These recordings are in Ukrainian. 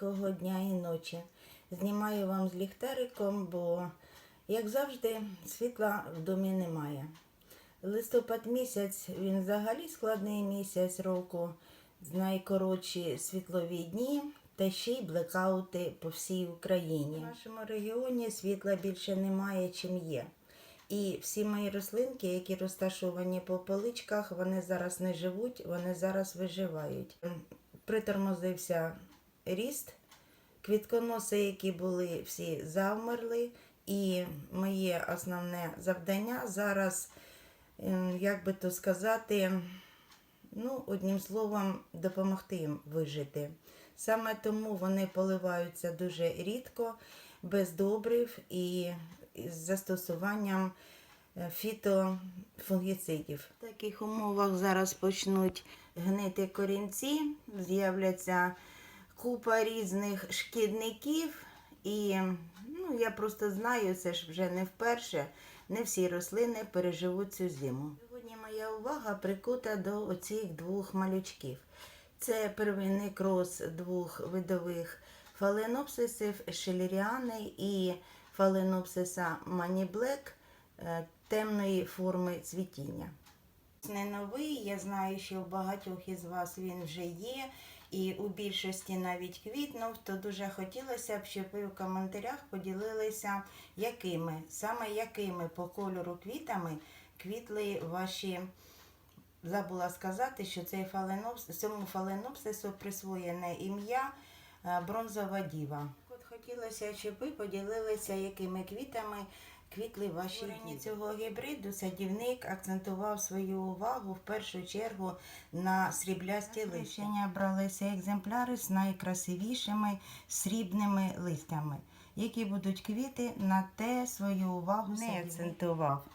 тихого дня і ночі. Знімаю вам з ліхтариком, бо, як завжди, світла в домі немає. Листопад місяць, він взагалі складний місяць року, найкоротші світлові дні та ще й блекаути по всій Україні. В нашому регіоні світла більше немає, чим є. І всі мої рослинки, які розташовані по поличках, вони зараз не живуть, вони зараз виживають. Притормозився ріст, квітконоси, які були, всі завмерли. І моє основне завдання зараз, ем, як би то сказати, ну, одним словом, допомогти їм вижити. Саме тому вони поливаються дуже рідко, без добрив і з застосуванням е, фітофунгіцидів. В таких умовах зараз почнуть гнити корінці, з'являться купа різних шкідників. І ну, я просто знаю, це ж вже не вперше. Не всі рослини переживуть цю зиму. Сьогодні моя увага прикута до оцих двох малючків. Це первинний крос двох видових фаленопсисів шелеріани і фаленопсиса маніблек темної форми цвітіння. Не новий, я знаю, що у багатьох із вас він вже є, і у більшості навіть квітнув, то дуже хотілося б, щоб ви в коментарях поділилися, якими, саме якими по кольору квітами квітли ваші. Забула сказати, що цей фаленопс, цьому фаленопсису присвоєне ім'я е, бронзова діва. От хотілося, щоб ви поділилися, якими квітами квітли ваші Створенні цього гібриду. Садівник акцентував свою увагу в першу чергу на сріблясті листя. бралися екземпляри з найкрасивішими срібними листями, які будуть квіти на те свою увагу не акцентував.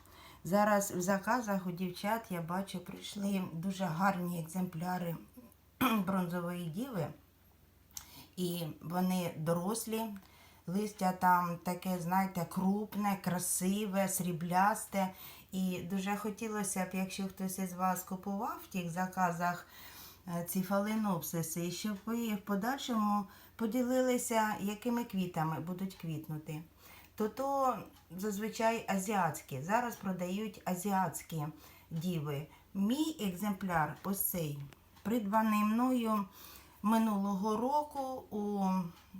Зараз в заказах у дівчат я бачу, прийшли дуже гарні екземпляри бронзової діви. І вони дорослі. Листя там таке, знаєте, крупне, красиве, сріблясте. І дуже хотілося б, якщо хтось із вас купував в тих заказах е, ці фаленопсиси, щоб ви в подальшому поділилися, якими квітами будуть квітнути. То то зазвичай азіатські. Зараз продають азіатські діви. Мій екземпляр, ось цей, придбаний мною минулого року у,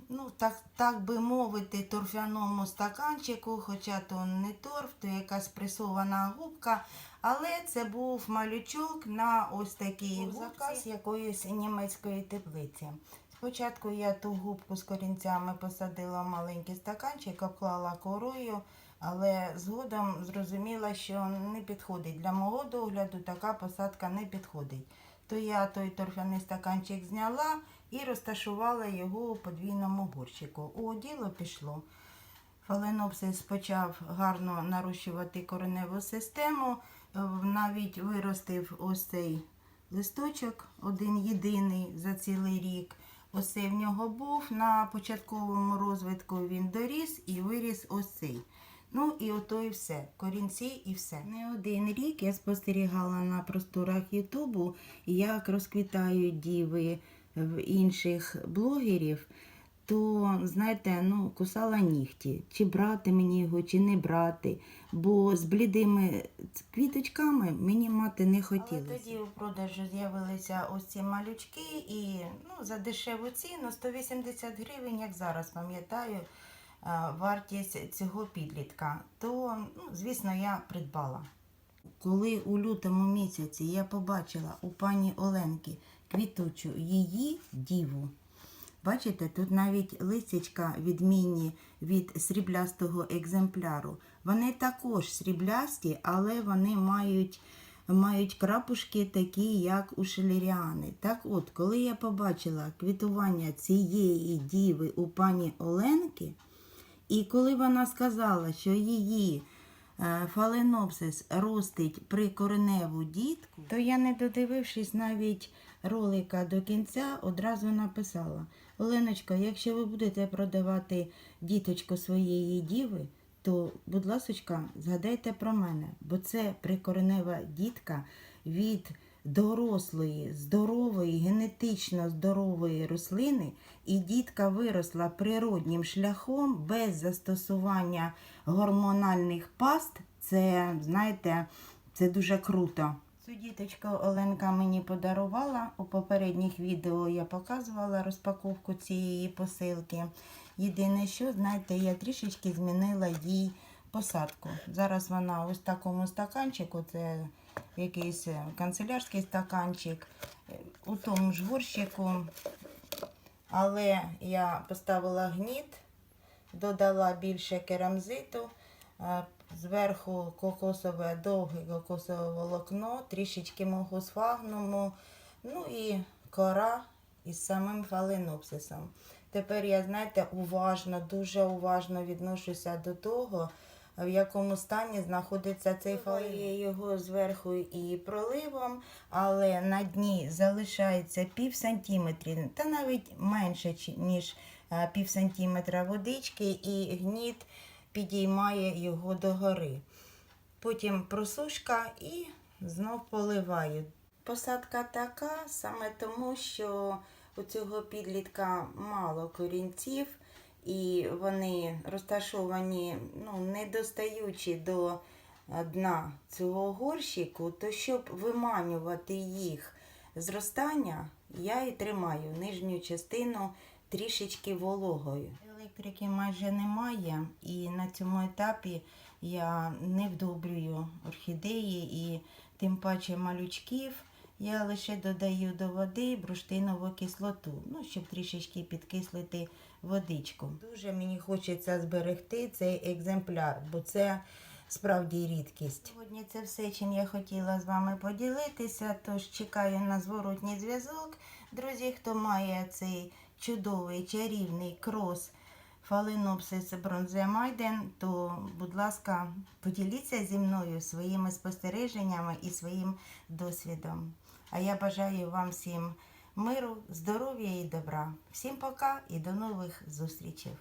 ну, так, так би мовити, торфяному стаканчику, хоча то не торф, то якась пресована губка. Але це був малючок на ось такий заказ якоїсь німецької теплиці. Спочатку я ту губку з корінцями посадила в маленький стаканчик, обклала корою, але згодом зрозуміла, що не підходить. Для мого догляду така посадка не підходить. То я той торфяний стаканчик зняла і розташувала його у подвійному горщику. О, діло пішло. Фаленопсис почав гарно нарощувати кореневу систему, е, навіть виростив ось цей листочок, один єдиний за цілий рік. Ось цей в нього був. На початковому розвитку він доріс і виріс ось цей. Ну і ото і все. Корінці і все. Не один рік я спостерігала на просторах Ютубу, як розквітають діви в інших блогерів. То, знаєте, ну, кусала нігті, чи брати мені його, чи не брати. Бо з блідими квіточками мені мати не хотілося. Але тоді у продажу з'явилися ось ці малючки, і ну, за дешеву ціну 180 гривень, як зараз пам'ятаю, вартість цього підлітка. То, ну, звісно, я придбала. Коли у лютому місяці я побачила у пані Оленки квітучу її діву. Бачите, тут навіть листячка відмінні від сріблястого екземпляру. Вони також сріблясті, але вони мають, мають крапушки такі, як у шелеріани. Так от, коли я побачила квітування цієї діви у пані Оленки, і коли вона сказала, що її е, фаленопсис ростить при кореневу дітку, то я, не додивившись навіть ролика до кінця, одразу написала: Оленочка, якщо ви будете продавати діточку своєї діви, то, будь ласочка, згадайте про мене, бо це прикоренева дітка від дорослої, здорової, генетично здорової рослини, і дітка виросла природнім шляхом без застосування гормональних паст, це, знаєте, це дуже круто. Цю діточку Оленка мені подарувала. У попередніх відео я показувала розпаковку цієї посилки. Єдине, що, знаєте, я трішечки змінила їй посадку. Зараз вона ось в такому стаканчику, це якийсь е, канцелярський стаканчик, е, у тому ж горщику. Але я поставила гніт, додала більше керамзиту, е, зверху кокосове довге кокосове волокно, трішечки мого сфагнуму, ну і кора із самим фаленопсисом. Тепер я, знаєте, уважно, дуже уважно відношуся до того, в якому стані знаходиться цей фален. Я його зверху і проливом, але на дні залишається пів сантиметрі, та навіть менше, ніж е, пів сантиметра водички, і гніт підіймає його догори. Потім просушка і знов поливаю. Посадка така саме тому, що у цього підлітка мало корінців, і вони розташовані, ну, не достаючи до е, дна цього горщику, то щоб виманювати їх зростання, я і тримаю нижню частину трішечки вологою. Електрики майже немає, і на цьому етапі я не вдобрюю орхідеї і тим паче малючків. Я лише додаю до води бурштинову кислоту, ну, щоб трішечки підкислити водичку. Дуже мені хочеться зберегти цей екземпляр, бо це справді рідкість. Сьогодні це все, чим я хотіла з вами поділитися. Тож чекаю на зворотній зв'язок. Друзі, хто має цей чудовий чарівний крос Фаленопсис бронзеамайден, то, будь ласка, поділіться зі мною своїми спостереженнями і своїм досвідом. А я бажаю вам всім миру, здоров'я і добра. Всім пока і до нових зустрічей.